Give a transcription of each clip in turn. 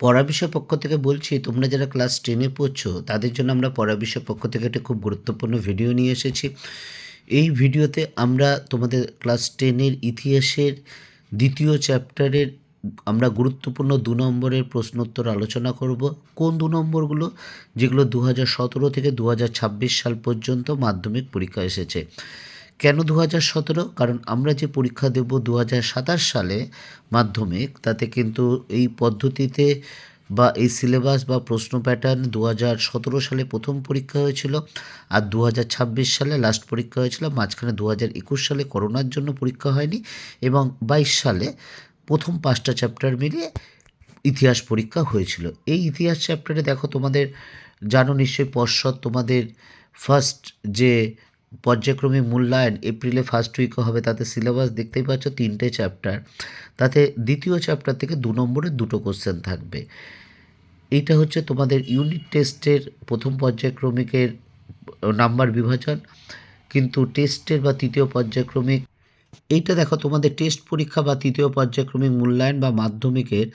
পড়া বিষয় পক্ষ থেকে বলছি, তোমরা যারা ক্লাস টেনে পড়ছো, তাদের জন্য আমরা পড়া বিষয় পক্ষ থেকে একটা খুব গুরুত্বপূর্ণ ভিডিও নিয়ে এসেছি। এই ভিডিওতে আমরা তোমাদের ক্লাস টেনের ইতিহাসের দ্বিতীয় চ্যাপ্টারের আমরা গুরুত্বপূর্ণ দু নম্বরের প্রশ্নোত্তর আলোচনা করব। কোন দু নম্বরগুলো? যেগুলো দু হাজার সতেরো থেকে দু হাজার ছাব্বিশ সাল পর্যন্ত মাধ্যমিক পরীক্ষা এসেছে। কেন দু হাজার সতেরো? কারণ আমরা যে পরীক্ষা দেব দু হাজার সাতাশ সালে মাধ্যমিক, তাতে কিন্তু এই পদ্ধতিতে বা এই সিলেবাস বা প্রশ্ন প্যাটার্ন দু সতেরো সালে প্রথম পরীক্ষা হয়েছিল আর দু ছাব্বিশ সালে লাস্ট পরীক্ষা হয়েছিল। মাঝখানে দু একুশ সালে করোনার জন্য পরীক্ষা হয়নি এবং বাইশ সালে প্রথম পাঁচটা চ্যাপ্টার মিলিয়ে ইতিহাস পরীক্ষা হয়েছিল। এই ইতিহাস চ্যাপ্টারে দেখো তোমাদের জানো নিশ্চয়ই পর্ষদ তোমাদের ফার্স্ট যে পর্যায়ক্রমিক মূল্যায়ন এপ্রিলে ফার্স্ট উইকে হবে, তাতে সিলেবাস দেখতেই পাচ্ছ তিনটে চ্যাপ্টার তাতে দ্বিতীয় চ্যাপ্টার থেকে দু নম্বরের দুটো কোশ্চেন থাকবে। এইটা হচ্ছে তোমাদের ইউনিট টেস্টের প্রথম পর্যায়ক্রমিকের নাম্বার বিভাজন, কিন্তু টেস্টের বা তৃতীয় পর্যায়ক্রমিক, এইটা দেখো তোমাদের টেস্ট পরীক্ষা বা তৃতীয় পর্যায়ক্রমিক মূল্যায়ন বা মাধ্যমিকের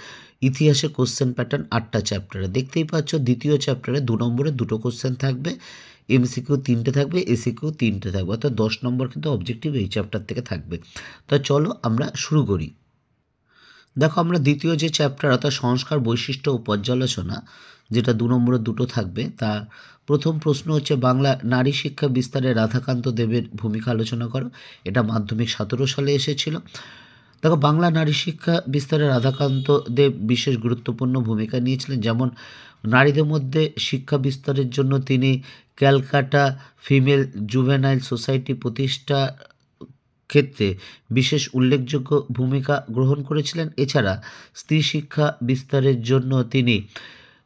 ইতিহাসের কোশ্চেন প্যাটার্ন আটটা চ্যাপ্টারে দেখতেই পাচ্ছ দ্বিতীয় চ্যাপ্টারে দু নম্বরে দুটো কোশ্চেন থাকবে। এমসিকিউ তিনটে থাকবে এসিকিউ তিনটে থাকবে, অর্থাৎ দশ নম্বর কিন্তু অবজেক্টিভ এই চ্যাপ্টার থেকে থাকবে। তো চলো আমরা শুরু করি। দেখো আমরা দ্বিতীয় যে চ্যাপ্টার অর্থাৎ সংস্কার বৈশিষ্ট্য ও পর্যালোচনা, যেটা দু নম্বরে দুটো থাকবে তা প্রথম প্রশ্ন হচ্ছে, বাংলা নারী শিক্ষা বিস্তারে রাধাকান্ত দেবের ভূমিকা আলোচনা করো। এটা মাধ্যমিক সতেরো সালে এসেছিল। দেখো, বাংলা নারী শিক্ষা বিস্তারে রাধাকান্ত দেব বিশেষ গুরুত্বপূর্ণ ভূমিকা নিয়েছিলেন, যেমন নারীদের মধ্যে শিক্ষা বিস্তারের জন্য তিনি ক্যালকাটা ফিমেল জুভেনাইল সোসাইটি প্রতিষ্ঠা ক্ষেত্রে বিশেষ উল্লেখযোগ্য ভূমিকা গ্রহণ করেছিলেন। এছাড়া স্ত্রী শিক্ষা বিস্তারের জন্য তিনি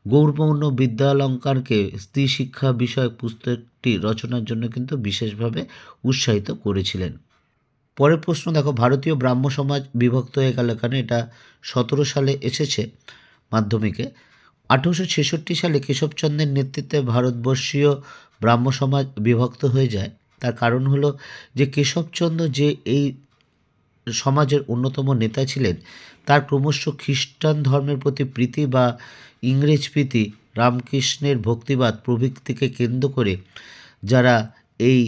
গৌরবর্ণ বিদ্যালঙ্কারকে স্ত্রী শিক্ষা বিষয়ক পুস্তকটি রচনার জন্য কিন্তু বিশেষভাবে উৎসাহিত করেছিলেন। পরের প্রশ্ন, দেখো, ভারতীয় ব্রাহ্ম সমাজ বিভক্ত হয়ে গেল এখানে এটা সতেরো সালে এসেছে মাধ্যমিকে। আঠেরোশো ছেষট্টি সালে কেশবচন্দ্রের নেতৃত্বে ভারতবর্ষীয় ব্রাহ্ম সমাজ বিভক্ত হয়ে যায়। তার কারণ হলো যে কেশবচন্দ্র যে এই সমাজের অন্যতম নেতা ছিলেন, তার ক্রমশ খ্রিস্টান ধর্মের প্রতি প্রীতি বা ইংরেজ প্রীতি, রামকৃষ্ণের ভক্তিবাদ প্রভৃতিকে কেন্দ্র করে যারা এই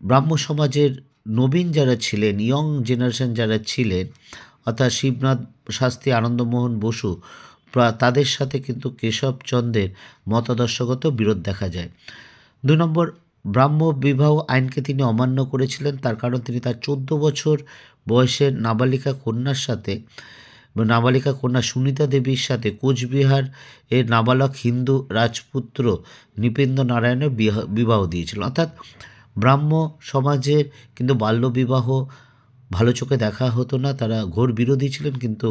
ব্রাহ্ম সমাজের নবীন যারা ছিলেন, ইয়ং জেনারেশন যারা ছিলেন, অর্থাৎ শিবনাথ শাস্ত্রী, আনন্দমোহন বসু তাদের সাথে কিন্তু কেশবচন্দ্রের মতাদর্শগত বিরোধ দেখা যায়। দুই নম্বর, ব্রাহ্ম বিবাহ আইনকে তিনি অমান্য করেছিলেন। তার কারণ তিনি তার চোদ্দ বছর বয়সের নাবালিকা কন্যার সাথে, নাবালিকা কন্যা সুনিতা দেবীর সাথে কোচবিহার এর নাবালক হিন্দু রাজপুত্র নৃপেন্দ্র নারায়ণের বিবাহ দিয়েছিল। অর্থাৎ ব্রাহ্ম সমাজের কিন্তু বাল্যবিবাহ ভালো চোখে দেখা হতো না। তারা ঘোর বিরোধী ছিলেন কিন্তু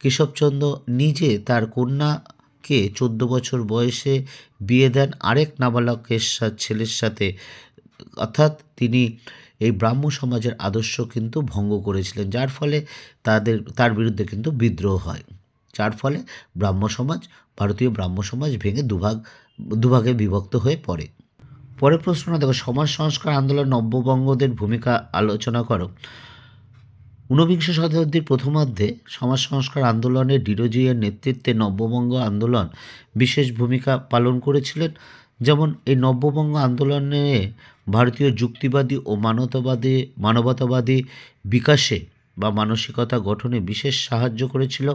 কেশবচন্দ্র নিজে তার কন্যাকে চোদ্দ বছর বয়সে বিয়ে দেন আরেক নাবালকের ছেলের সাথে। অর্থাৎ তিনি এই ব্রাহ্ম সমাজের আদর্শ কিন্তু ভঙ্গ করেছিলেন, যার ফলে তাদের, তার বিরুদ্ধে কিন্তু বিদ্রোহ হয়। যার ফলে ব্রাহ্ম সমাজ, ভারতীয় ব্রাহ্ম সমাজ ভেঙে দুভাগ, দুভাগে বিভক্ত হয়ে পড়ে। পরের প্রশ্ন দেখো, সমাজ সংস্কার আন্দোলন নব্যবঙ্গদের ভূমিকা আলোচনা করো। ঊনবিংশ শতাব্দীর প্রথমার্ধে সমাজ সংস্কার আন্দোলনে ডিরোজিয়ার নেতৃত্বে নব্যবঙ্গ আন্দোলন বিশেষ ভূমিকা পালন করেছিলেন। যেমন এই নব্যবঙ্গ আন্দোলনে ভারতীয় যুক্তিবাদী ও মানবতাবাদী মানবতাবাদী বিকাশে বা মানসিকতা গঠনে বিশেষ সাহায্য করেছিল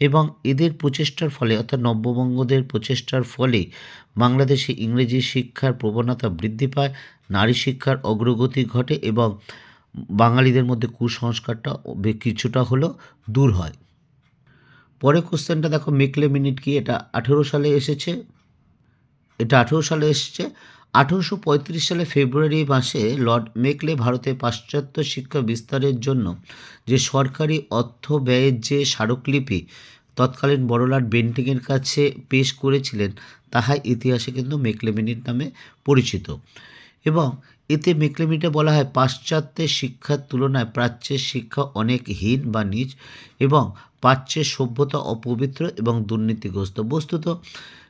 এবং এদের প্রচেষ্টার ফলে, অর্থাৎ নব্যবঙ্গদের প্রচেষ্টার ফলে বাংলাদেশে ইংরেজি শিক্ষার প্রবণতা বৃদ্ধি পায়, নারী শিক্ষার অগ্রগতি ঘটে এবং বাঙালিদের মধ্যে কুসংস্কারটা কিছুটা হলেও দূর হয়। পরে কোশ্চেনটা দেখো মেকলে মিনিট কি এটা আঠেরো সালে এসেছে? এটা আঠেরো সালে এসেছে। আঠেরোশো পঁয়ত্রিশ সালে ফেব্রুয়ারি মাসে লর্ড মেকলে ভারতে পাশ্চাত্য শিক্ষা বিস্তারের জন্য যে সরকারি অর্থ ব্যয়ের যে স্মারকলিপি তৎকালীন বড়লাট বেন্টিংয়ের কাছে পেশ করেছিলেন, তাহা ইতিহাসে কিন্তু মেকলে মিনিট নামে পরিচিত। এবং এতে মেকলেমিটে বলা হয় পাশ্চাত্যের শিক্ষার তুলনায় প্রাচ্যের শিক্ষা অনেক হীন বা নিচ এবং প্রাচ্যের সভ্যতা অপবিত্র এবং দুর্নীতিগ্রস্ত। বস্তুত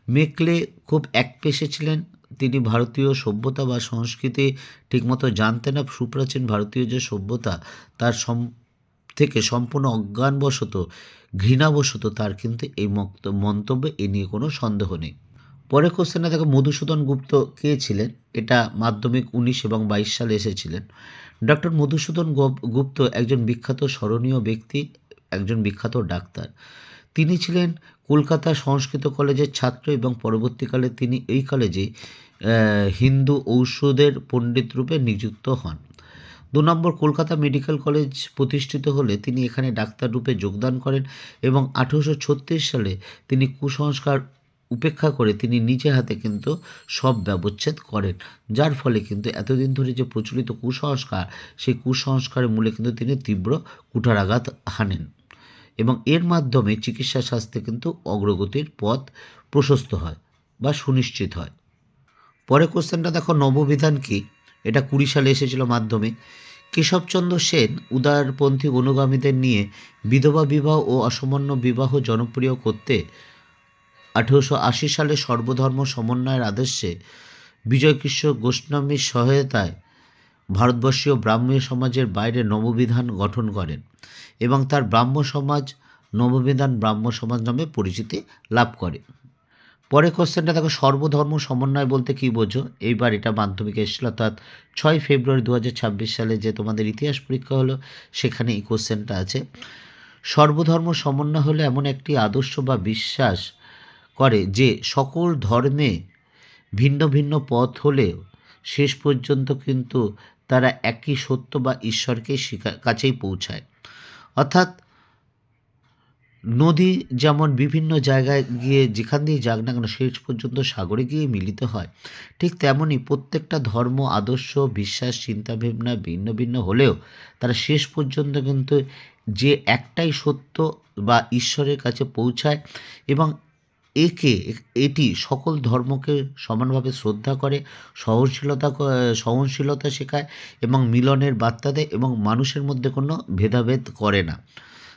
মেকলে খুব একপেশে ছিলেন। তিনি ভারতীয় সভ্যতা বা সংস্কৃতি ঠিকমতো জানতেন না। সুপ্রাচীন ভারতীয় যে সভ্যতা, তার সম থেকে সম্পূর্ণ অজ্ঞানবশত, ঘৃণাবশত তার কিন্তু এই মন্তব্যে এ নিয়ে কোনো সন্দেহ নেই। পরের কোশ্চেনে দেখো, মধুসূদন গুপ্ত কে ছিলেন? এটা মাধ্যমিক উনিশ এবং বাইশ সালে এসেছিলেন। ডক্টর মধুসূদন গুপ্ত একজন বিখ্যাত স্মরণীয় ব্যক্তি, একজন বিখ্যাত ডাক্তার। তিনি ছিলেন কলকাতা সংস্কৃত কলেজের ছাত্র এবং পরবর্তীকালে তিনি এই কলেজে হিন্দু ঔষধের পণ্ডিত রূপে নিযুক্ত হন। দু নম্বর, কলকাতা মেডিকেল কলেজ প্রতিষ্ঠিত হলে তিনি এখানে ডাক্তার রূপে যোগদান করেন এবং আঠেরোশো ছত্রিশ সালে তিনি কুসংস্কার উপেক্ষা করে তিনি নিজে হাতে কিন্তু সব ব্যবচ্ছেদ করেন। যার ফলে কিন্তু এতদিন ধরে যে প্রচলিত কুসংস্কার, সেই কুসংস্কারের মূলে কিন্তু তিনি তীব্র কুঠারাঘাত হানেন এবং এর মাধ্যমে চিকিৎসা স্বাস্থ্যে কিন্তু অগ্রগতির পথ প্রশস্ত হয় বা সুনিশ্চিত হয়। পরে কোশ্চেনটা দেখো, নববিধান কি? এটা কুড়ি সালে এসেছিল মাধ্যমে। কেশবচন্দ্র সেন উদারপন্থী অনুগামীদের নিয়ে বিধবা বিবাহ ও অসামান্য বিবাহ জনপ্রিয় করতে আঠেরোশো আশি সালে সর্বধর্ম সমন্বয়ের আদেশে বিজয়কৃষ্ণ গোস্বামীর সহায়তায় ভারতবর্ষীয় ব্রাহ্মীয় সমাজের বাইরে নববিধান গঠন করেন এবং তার ব্রাহ্ম সমাজ নববিধান ব্রাহ্ম সমাজ নামে পরিচিতি লাভ করে। পরে কোশ্চেনটা দেখো, সর্বধর্ম সমন্বয় বলতে কী বোঝো? এইবার এটা মাধ্যমিকে এসেছিল, অর্থাৎ ছয় ফেব্রুয়ারি দু হাজার ছাব্বিশ সালে যে তোমাদের ইতিহাস পরীক্ষা হলো, সেখানে এই কোশ্চেনটা আছে। সর্বধর্ম সমন্বয় হলো এমন একটি আদর্শ বা বিশ্বাস করে যে সকল ধর্মে ভিন্ন ভিন্ন পথ হলেও শেষ পর্যন্ত কিন্তু তারা একই সত্য বা ঈশ্বরকে কাছেই পৌঁছায়। অর্থাৎ নদী যেমন বিভিন্ন জায়গায় গিয়ে যেখান দিয়ে যাক না কেন শেষ পর্যন্ত সাগরে গিয়ে মিলিত হয়, ঠিক তেমনই প্রত্যেকটা ধর্ম, আদর্শ, বিশ্বাস, চিন্তাভাবনা ভিন্ন ভিন্ন হলেও তারা শেষ পর্যন্ত কিন্তু যে একটাই সত্য বা ঈশ্বরের কাছে পৌঁছায় এবং একে, এটি সকল ধর্মকে সমানভাবে শ্রদ্ধা করে, সহনশীলতা সহনশীলতা শেখায় এবং মিলনের বার্তা দেয় এবং মানুষের মধ্যে কোনো ভেদাভেদ করে না।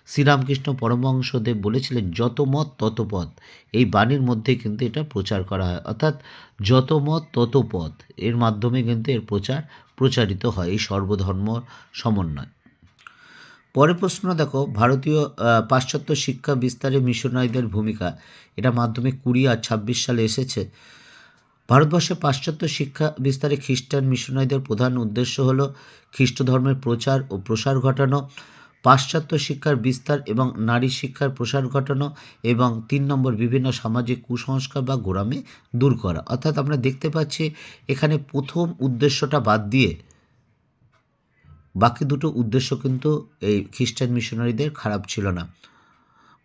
শ্রীরামকৃষ্ণ পরমহংসদেব বলেছিলেন, যত মত, তত পথ এই বাণীর মধ্যে কিন্তু এটা প্রচার করা হয়। অর্থাৎ, যত মত, তত পথ এর মাধ্যমে কিন্তু এর প্রচার প্রচারিত হয়। এই সর্বধর্ম সমন্বয়। পরের প্রশ্ন দেখো, ভারতীয় পাশ্চাত্য শিক্ষা বিস্তারে মিশনারিদের ভূমিকা। এটা মাধ্যমিক কুড়ি আর ছাব্বিশ সালে এসেছে। ভারতবর্ষে পাশ্চাত্য শিক্ষা বিস্তারে খ্রিস্টান মিশনারিদের প্রধান উদ্দেশ্য হল খ্রিস্ট ধর্মের প্রচার ও প্রসার ঘটানো, পাশ্চাত্য শিক্ষার বিস্তার এবং নারী শিক্ষার প্রসার ঘটানো এবং তিন নম্বর বিভিন্ন সামাজিক কুসংস্কার বা গোড়ামি দূর করা। অর্থাৎ আমরা দেখতে পাচ্ছি, এখানে প্রথম উদ্দেশ্যটা বাদ দিয়ে বাকি দুটো উদ্দেশ্য কিন্তু এই খ্রিস্টান মিশনারিদের খারাপ ছিল না।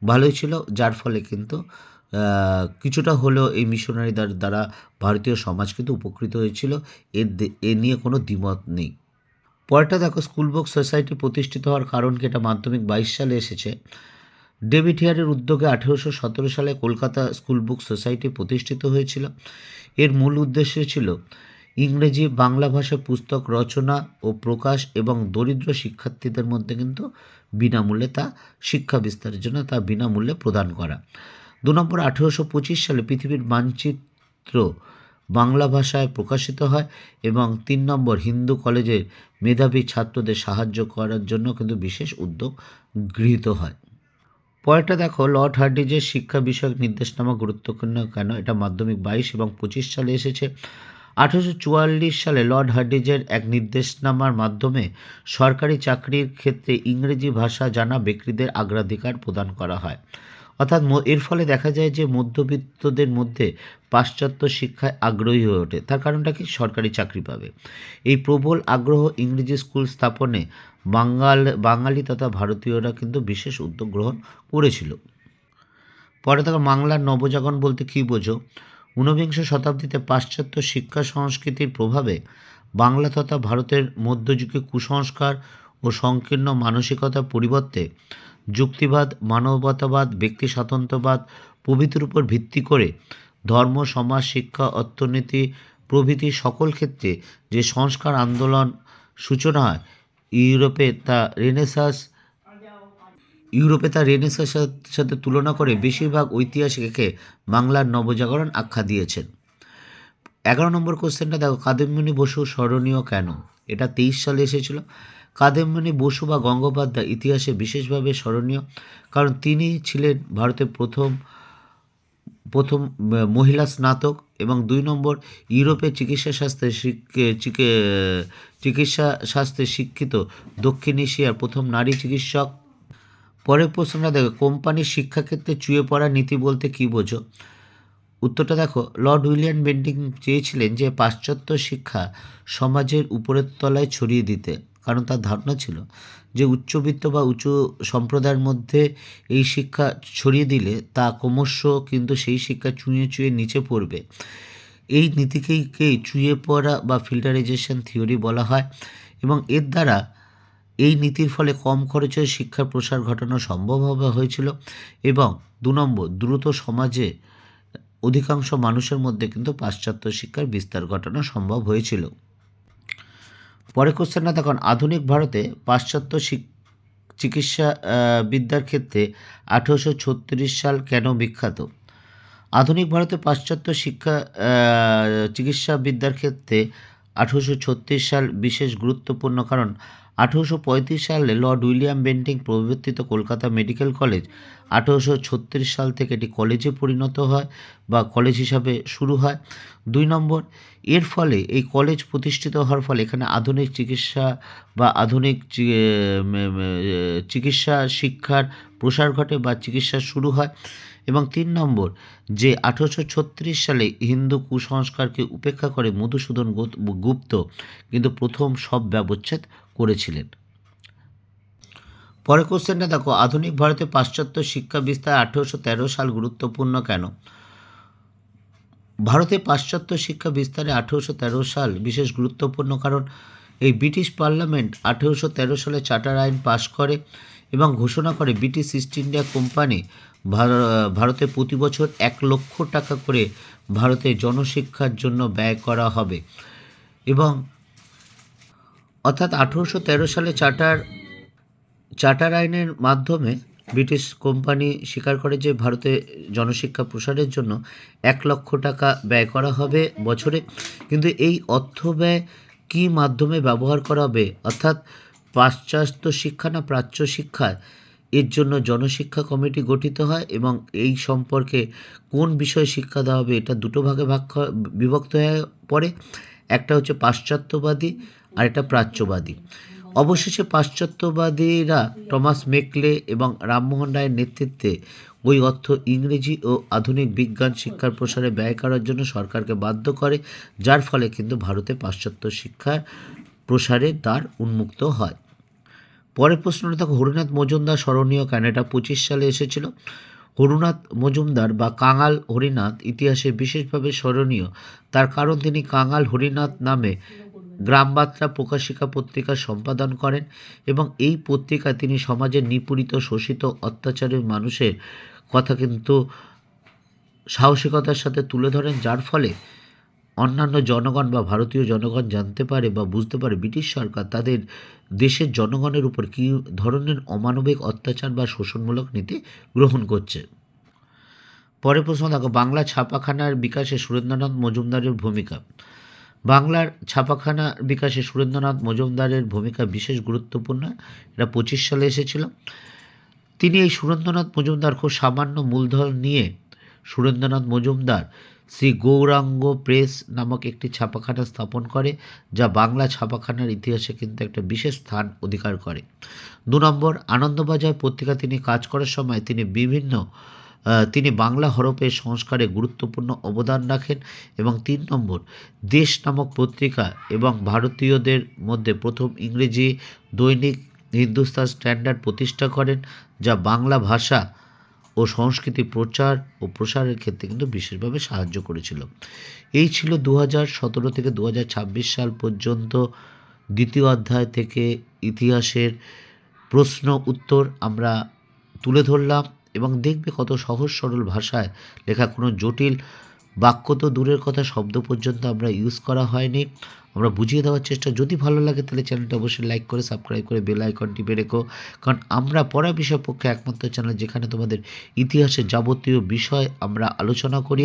ভালোই ছিল, যার ফলে কিন্তু কিছুটা হলেও এই মিশনারিদের দ্বারা ভারতীয় সমাজ কিন্তু উপকৃত হয়েছিল। এর এ নিয়ে কোনো দ্বিমত নেই। পরেরটা দেখো স্কুল বুক সোসাইটি প্রতিষ্ঠিত হওয়ার কারণ কি? এটা মাধ্যমিক বাইশ সালে এসেছে। ডেভিড হিয়ারের উদ্যোগে আঠেরোশো সতেরো সালে কলকাতা স্কুল বুক সোসাইটি প্রতিষ্ঠিত হয়েছিল। এর মূল উদ্দেশ্য ছিল ইংরেজি, বাংলা ভাষায় পুস্তক রচনা ও প্রকাশ এবং দরিদ্র শিক্ষার্থীদের মধ্যে কিন্তু বিনামূল্যে তা শিক্ষা বিস্তারের জন্য তা বিনামূল্যে প্রদান করা। দু নম্বর, আঠেরোশো পঁচিশ সালে পৃথিবীর মানচিত্র বাংলা ভাষায় প্রকাশিত হয় এবং তিন নম্বর, হিন্দু কলেজের মেধাবী ছাত্রদের সাহায্য করার জন্য কিন্তু বিশেষ উদ্যোগ গৃহীত হয়। পরেরটা দেখো, লর্ড হার্ডিজের শিক্ষা বিষয়ক নির্দেশনামা গুরুত্বপূর্ণ কেন? এটা মাধ্যমিক বাইশ এবং পঁচিশ সালে এসেছে। আঠেরোশো চুয়াল্লিশ সালে লর্ড হার্ডিজের এক নির্দেশনামার মাধ্যমে সরকারি চাকরির ক্ষেত্রে ইংরেজি ভাষা জানা ব্যক্তিদের অগ্রাধিকার প্রদান করা হয়। অর্থাৎ এর ফলে দেখা যায় যে মধ্যবিত্তদের মধ্যে পাশ্চাত্য শিক্ষায় আগ্রহী হয়ে ওঠে। তার কারণটা কি? সরকারি চাকরি পাবে। এই প্রবল আগ্রহ ইংরেজি স্কুল স্থাপনে বাঙাল, বাঙালি তথা ভারতীয়রা কিন্তু বিশেষ উদ্যোগ গ্রহণ করেছিল। পরে তখন বাংলার নবজাগরণ বলতে কী বোঝো? ঊনবিংশ শতাব্দীতে পাশ্চাত্য শিক্ষা সংস্কৃতির প্রভাবে বাংলা তথা ভারতের মধ্যযুগে কুসংস্কার ও সংকীর্ণ মানসিকতার পরিবর্তে যুক্তিবাদ, মানবতাবাদ, ব্যক্তি স্বাতন্ত্র্যবাদ প্রভৃতির উপর ভিত্তি করে ধর্ম, সমাজ, শিক্ষা, অর্থনীতি প্রভৃতি সকল ক্ষেত্রে যে সংস্কার আন্দোলন সূচনা হয়, ইউরোপে তা রেনেসাস ইউরোপে তা রেনেসাসের সাথে তুলনা করে বেশিরভাগ ঐতিহাসিক একে বাংলার নবজাগরণ আখ্যা দিয়েছেন। এগারো নম্বর কোশ্চেনটা দেখো কাদম্বিনী বসু স্মরণীয় কেন? এটা তেইশ সালে এসেছিল। কাদেমণি বসু বা গঙ্গোপাধ্যায় ইতিহাসে বিশেষভাবে স্মরণীয়, কারণ তিনি ছিলেন ভারতের প্রথম প্রথম মহিলা স্নাতক এবং দুই নম্বর ইউরোপে চিকিৎসা শাস্ত্রে চিকিৎসা শাস্ত্রে শিক্ষিত দক্ষিণ এশিয়ার প্রথম নারী চিকিৎসক। পরের প্রশ্নটা দেখো, কোম্পানির শিক্ষাক্ষেত্রে চুয়ে পড়া নীতি বলতে কী বোঝো? উত্তরটা দেখো, লর্ড উইলিয়াম বেন্ডিং চেয়েছিলেন যে পাশ্চাত্য শিক্ষা সমাজের উপরের তলায় ছড়িয়ে দিতে, কারণ তার ধারণা ছিল যে উচ্চবিত্ত বা উঁচু সম্প্রদায়ের মধ্যে এই শিক্ষা ছড়িয়ে দিলে তা ক্রমশ কিন্তু সেই শিক্ষা চুঁয়ে চুঁয়ে নিচে পড়বে। এই নীতিকেই কে চুঁয়ে পড়া বা ফিল্টারাইজেশন থিওরি বলা হয় এবং এর দ্বারা এই নীতির ফলে কম খরচে শিক্ষার প্রসার ঘটানো সম্ভব হবে হয়েছিল এবং দু নম্বর, দ্রুত সমাজে অধিকাংশ মানুষের মধ্যে কিন্তু পাশ্চাত্য শিক্ষার বিস্তার ঘটানো সম্ভব হয়েছিল। পরে কোশ্চেনটা দেখুন, আধুনিক ভারতে পাশ্চাত্য চিকিৎসা বিদ্যার ক্ষেত্রে আঠেরোশো ছত্রিশ সাল কেন বিখ্যাত? আধুনিক ভারতে পাশ্চাত্য শিক্ষা চিকিৎসা বিদ্যার ক্ষেত্রে আঠেরোশো ছত্রিশ সাল বিশেষ গুরুত্বপূর্ণ কারণ আঠেরোশো পঁয়ত্রিশ সালে লর্ড উইলিয়াম বেন্টিং প্রবর্তিত কলকাতা মেডিকেল কলেজ আঠেরোশো ছত্রিশ সাল থেকে এটি কলেজে পরিণত হয় বা কলেজ হিসাবে শুরু হয়। দুই নম্বর, এর ফলে এই কলেজ প্রতিষ্ঠিত হওয়ার ফলে এখানে আধুনিক চিকিৎসা বা আধুনিক চিকিৎসা শিক্ষার প্রসার ঘটে বা চিকিৎসা শুরু হয়। এবং তিন নম্বর, যে আঠেরোশো ছত্রিশ সালে হিন্দু কুসংস্কারকে উপেক্ষা করে মধুসূদন গুপ্ত কিন্তু প্রথম সব ব্যবচ্ছেদ করেছিলেন। পরের কোশ্চেনটা দেখো, আধুনিক ভারতে পাশ্চাত্য শিক্ষা বিস্তার আঠেরোশো তেরো সাল গুরুত্বপূর্ণ কেন? ভারতে পাশ্চাত্য শিক্ষা বিস্তারে আঠেরোশো তেরো সাল বিশেষ গুরুত্বপূর্ণ কারণ, এই ব্রিটিশ পার্লামেন্ট আঠেরোশো তেরো সালে চার্টার আইন পাশ করে এবং ঘোষণা করে ব্রিটিশ ইস্ট ইন্ডিয়া কোম্পানি ভারতে প্রতি বছর এক লক্ষ টাকা করে ভারতে জনশিক্ষার জন্য ব্যয় করা হবে। এবং অর্থাৎ আঠেরোশো তেরো সালে চার্টার চার্টার আইনের মাধ্যমে ব্রিটিশ কোম্পানি স্বীকার করে যে ভারতে জনশিক্ষা প্রসারের জন্য এক লক্ষ টাকা ব্যয় করা হবে বছরে, কিন্তু এই অর্থ ব্যয় কী মাধ্যমে ব্যবহার করা হবে? অর্থাৎ পাশ্চাত্য শিক্ষা না প্রাচ্য শিক্ষা? এর জন্য জনশিক্ষা কমিটি গঠিত হয় এবং এই সম্পর্কে কোন বিষয়ে শিক্ষা দেওয়া হবে? এটা দুটো ভাগে ভাগ বিভক্ত হয়ে পড়ে। একটা হচ্ছে পাশ্চাত্যবাদী আর একটা প্রাচ্যবাদী। অবশেষে পাশ্চাত্যবাদীরা টমাস মেকলে এবং রামমোহন রায়ের নেতৃত্বে ওই অর্থ ইংরেজি ও আধুনিক বিজ্ঞান শিক্ষার প্রসারে ব্যয় করার জন্য সরকারকে বাধ্য করে, যার ফলে কিন্তু ভারতে পাশ্চাত্য শিক্ষার প্রসারে দ্বার উন্মুক্ত হয়। পরের প্রশ্নটা দেখো, হরিনাথ মজুমদার স্মরণীয় এটা পঁচিশ সালে এসেছিল। হরুনাথ মজুমদার বা কাঙাল হরিনাথ ইতিহাসে বিশেষভাবে স্মরণীয়। তার কারণ তিনি কাঙাল হরিনাথ নামে গ্রামবার্তা প্রকাশিকা পত্রিকা সম্পাদন করেন এবং এই পত্রিকা তিনি সমাজের নিপীড়িত, শোষিত অত্যাচারের মানুষের কথা কিন্তু সাহসিকতার সাথে তুলে ধরেন, যার ফলে অন্যান্য জনগণ বা ভারতীয় জনগণ জানতে পারে বা বুঝতে পারে ব্রিটিশ সরকার তাদের দেশের জনগণের উপর কী ধরনের অমানবিক অত্যাচার বা শোষণমূলক নীতি গ্রহণ করছে। পরে প্রশ্ন, দেখো, বাংলা ছাপাখানার বিকাশে সুরেন্দ্রনাথ মজুমদারের ভূমিকা। বাংলার ছাপাখানা বিকাশে সুরেন্দ্রনাথ মজুমদারের ভূমিকা বিশেষ গুরুত্বপূর্ণ। এটা পঁচিশ সালে এসেছিল। তিনি এই সুরেন্দ্রনাথ মজুমদার খুব সামান্য মূলধন নিয়ে সুরেন্দ্রনাথ মজুমদার শ্রী গৌরাঙ্গ প্রেস নামক একটি ছাপাখানা স্থাপন করে, যা বাংলা ছাপাখানার ইতিহাসে কিন্তু একটা বিশেষ স্থান অধিকার করে। দু নম্বর আনন্দবাজার পত্রিকা তিনি কাজ করার সময় তিনি বিভিন্ন তিনি বাংলা হরফের সংস্কারে গুরুত্বপূর্ণ অবদান রাখেন এবং তিন নম্বর, দেশ নামক পত্রিকা এবং ভারতীয়দের মধ্যে প্রথম ইংরেজি দৈনিক হিন্দুস্তান স্ট্যান্ডার্ড প্রতিষ্ঠা করেন, যা বাংলা ভাষা ও সংস্কৃতি প্রচার ও প্রসারের ক্ষেত্রে কিন্তু বিশেষভাবে সাহায্য করেছিল। এই ছিল দু সতেরো থেকে দু হাজার ছাব্বিশ সাল পর্যন্ত দ্বিতীয় অধ্যায় থেকে ইতিহাসের প্রশ্ন উত্তর আমরা তুলে ধরলাম। এবং দেখবে কত সহজ সরল ভাষায় লেখা কোনো জটিল বাক্য তো দূরের কথা, শব্দ পর্যন্ত আমরা ইউজ করা হয়নি। আমরা বুঝিয়ে দেওয়ার চেষ্টা, যদি ভালো লাগে তাহলে চ্যানেলটা অবশ্যই লাইক করে সাবস্ক্রাইব করে বেল আইকন টিপে রেখো। কারণ আমরা পড়া বিষয় পক্ষে একমাত্র চ্যানেল যেখানে তোমাদের ইতিহাসের যাবতীয় বিষয় আমরা আলোচনা করি।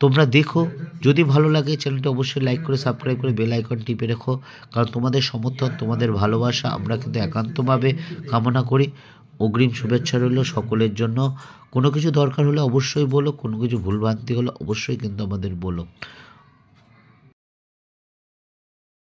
তোমরা দেখো, যদি ভালো লাগে চ্যানেলটি অবশ্যই লাইক করে সাবস্ক্রাইব করে বেল আইকন টিপে রেখো। কারণ তোমাদের সমর্থন, তোমাদের ভালোবাসা আমরা কিন্তু একান্তভাবে কামনা করি। অগ্রিম শুভেচ্ছা রইল সকলের জন্য। কোনো কিছু দরকার হলে অবশ্যই বলো, কোনো কিছু ভুলভ্রান্তি হলে অবশ্যই কিন্তু আমাদের বলো।